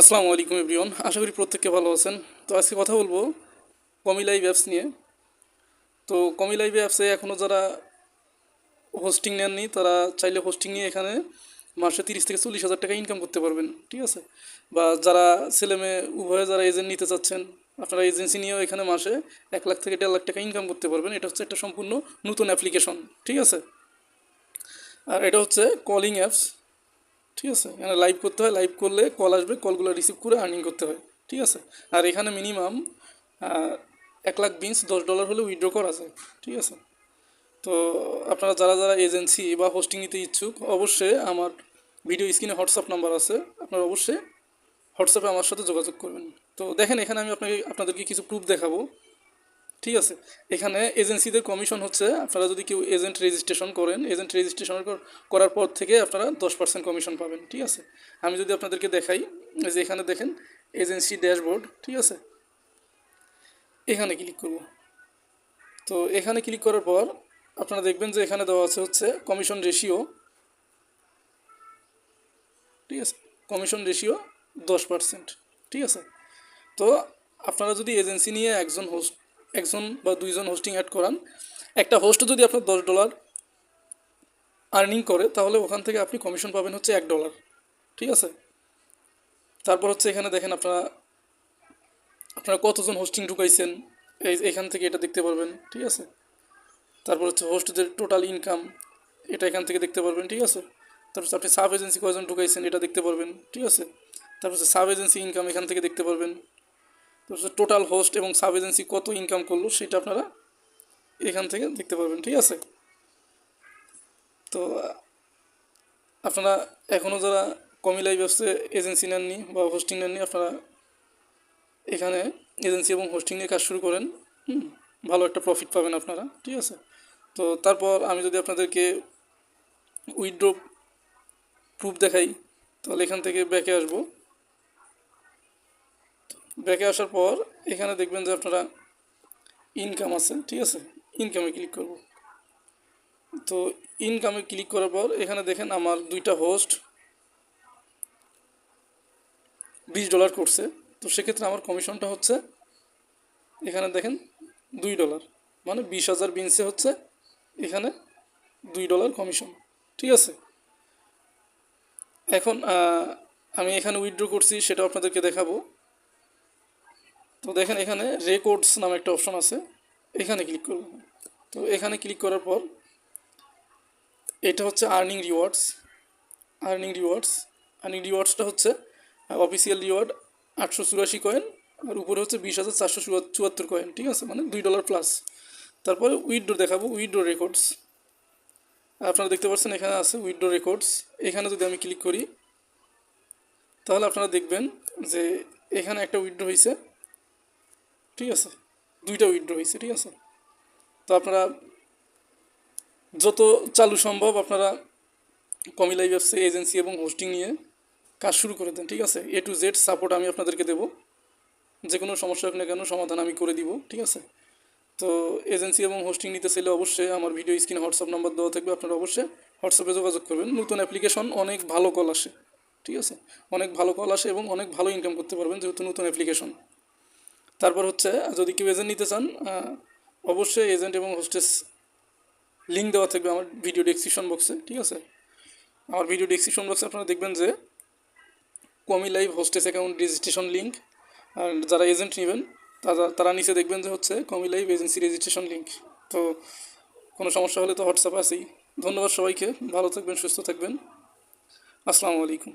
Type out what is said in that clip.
আসসালামু আলাইকুম এভরিওয়ান, আশা করি প্রত্যেককে ভালো আছেন। তো আজকে কথা বলব কমিলাই অ্যাপস নিয়ে। তো কমিলাই অ্যাপসে এখনও যারা হোস্টিং নেননি, তারা চাইলে হোস্টিং নিয়ে এখানে মাসে তিরিশ থেকে চল্লিশ হাজার টাকা ইনকাম করতে পারবেন, ঠিক আছে? বা যারা ছেলে মেয়ে, উভয়ে যারা এজেন্ট নিতে চাচ্ছেন, আপনারা এজেন্সি নিয়েও এখানে মাসে এক লাখ থেকে দেড় লাখ টাকা ইনকাম করতে পারবেন। এটা হচ্ছে একটা সম্পূর্ণ নতুন অ্যাপ্লিকেশন ঠিক আছে? আর এটা হচ্ছে কলিং অ্যাপস ঠিক আছে? এখানে লাইভ করতে হয় লাইভ করলে কল আসবে কলগুলো রিসিভ করে আর্নিং করতে হয়, ঠিক আছে? আর এখানে মিনিমাম এক লাখ বিনস দশ ডলার হলে উইথড্র করা যায়, ঠিক আছে? তো আপনারা যারা যারা এজেন্সি বা হোস্টিং নিতে ইচ্ছুক, অবশ্যই আমার ভিডিও স্ক্রিনে হোয়াটসঅ্যাপ নাম্বার আছে, আপনারা অবশ্যই হোয়াটসঅ্যাপে আমার সাথে যোগাযোগ করবেন। তো দেখেন, এখানে আমি আপনাকে, আপনাদেরকে কিছু প্রুফ দেখাবো। ঠিক আছে? এখানে এজেন্সিদের কমিশন হচ্ছে আপনারা যদি কেউ এজেন্ট রেজিস্ট্রেশন করেন এজেন্ট রেজিস্ট্রেশন করার পর থেকে আপনারা দশ পার্সেন্ট কমিশন পাবেন, ঠিক আছে? আমি যদি আপনাদেরকে দেখাই যে এখানে দেখেন এজেন্সি ড্যাশবোর্ড ঠিক আছে? এখানে ক্লিক করব। তো এখানে ক্লিক করার পর আপনারা দেখবেন যে এখানে দেওয়া আছে হচ্ছে কমিশন রেশিও ঠিক আছে? কমিশন রেশিও দশ পার্সেন্ট ঠিক আছে? তো আপনারা যদি এজেন্সি নিয়ে একজন হোস্ট একজন বা দুইজন হোস্টিং অ্যাড করান। একটা হোস্ট যদি আপনার দশ ডলার আর্নিং করে, তাহলে ওখান থেকে আপনি কমিশন পাবেন হচ্ছে এক ডলার ঠিক আছে? তারপর হচ্ছে এখানে দেখেন আপনারা আপনারা কতজন হোস্টিং ঢুকাইছেন, এই এখান থেকে এটা দেখতে পারবেন, ঠিক আছে? তারপর হচ্ছে হোস্টদের টোটাল ইনকাম এটা এখান থেকে দেখতে পারবেন, ঠিক আছে? তারপর আপনি সাব এজেন্সি কয়জন ঢুকাইছেন, এটা দেখতে পারবেন, ঠিক আছে? তারপর সাব এজেন্সি ইনকাম এখান থেকে দেখতে পারবেন। তারপর টোটাল হোস্ট এবং সাব এজেন্সি কত ইনকাম করল সেটা আপনারা এখান থেকে দেখতে পারবেন, ঠিক আছে? তো, আপনারা এখনও যারা কমিলাই ব্যবসায় এজেন্সি নেননি বা হোস্টিং নেননি, আপনারা এখানে এজেন্সি এবং হোস্টিং নিয়ে কাজ শুরু করেন। ভালো একটা প্রফিট পাবেন আপনারা, ঠিক আছে? তো তারপর আমি যদি আপনাদেরকে উইথড্র প্রুফ দেখাই, তাহলে এখান থেকে ব্যাকে আসব। ব্যাকে আসার পর এখানে দেখবেন যে আপনারা ইনকাম আছে, ঠিক আছে? ইনকামে ক্লিক করব। তো ইনকামে ক্লিক করার পর এখানে দেখেন আমার দুইটা হোস্ট বিশ ডলার করছে। তো সেক্ষেত্রে আমার কমিশনটা হচ্ছে এখানে দেখেন দুই ডলার মানে বিশ হাজার বিনসে হচ্ছে এখানে দুই ডলার কমিশন, ঠিক আছে? এখন আমি এখানে উইথড্র করছি সেটা আপনাদেরকে দেখাবো। তো দেখেন এখানে রেকর্ডস নামে একটা অপশন আছে। এখানে ক্লিক করব তো এখানে ক্লিক করার পর এটা হচ্ছে earning rewards earning rewards earning রিওয়ার্ডসটা হচ্ছে অফিসিয়াল রিওয়ার্ড আটশো চুরাশি কয়েন আর উপরে হচ্ছে বিশ হাজার চারশো চুয়াত্তর কয়েন ঠিক আছে? মানে দুই ডলার প্লাস তারপরে উইথড্র দেখাবো উইথড্র রেকর্ডস আপনারা দেখতে পাচ্ছেন এখানে আছে উইথড্র রেকর্ডস এখানে যদি আমি ক্লিক করি, তাহলে আপনারা দেখবেন যে এখানে একটা উইথড্র হয়েছে ঠিক আছে? দুইটা উইথড্র হয়েছে ঠিক আছে? তো আপনারা যত চালু সম্ভব আপনারা কমিলাই ব্যবসায়ী এজেন্সি এবং হোস্টিং নিয়ে কাজ শুরু করে দেন, ঠিক আছে? এ টু জেড সাপোর্ট আমি আপনাদেরকে দেবো। যে কোনো সমস্যা হোক না কেন সমাধান আমি করে দিব, ঠিক আছে? তো এজেন্সি এবং হোস্টিং নিতে চাইলে অবশ্যই আমার ভিডিও স্ক্রিনে হোয়াটসঅ্যাপ নাম্বার দেওয়া থাকবে, আপনারা অবশ্যই হোয়াটসঅ্যাপে যোগাযোগ করবেন। নতুন অ্যাপ্লিকেশন অনেক ভালো কল আসে, ঠিক আছে? অনেক ভালো কল আসে এবং অনেক ভালো ইনকাম করতে পারবেন, যেহেতু নতুন অ্যাপ্লিকেশন তারপর হচ্ছে, যদি কেউ এজেন্ট নিতে চান অবশ্যই এজেন্ট এবং হোস্টেস লিঙ্ক দেওয়া থাকবে আমার ভিডিও ডেসক্রিপশন বক্সে ঠিক আছে? আমার ভিডিও ডেসক্রিপশন বক্সে আপনারা দেখবেন যে কমি live hostess account registration link আর যারা এজেন্ট নেবেন, তারা তারা নিচে দেখবেন যে হচ্ছে কমি লাইভ এজেন্সি রেজিস্ট্রেশন লিঙ্ক তো কোনো সমস্যা হলে তো হোয়াটসঅ্যাপ আছেই। ধন্যবাদ সবাইকে, ভালো থাকবেন, সুস্থ থাকবেন। আসসালামু আলাইকুম।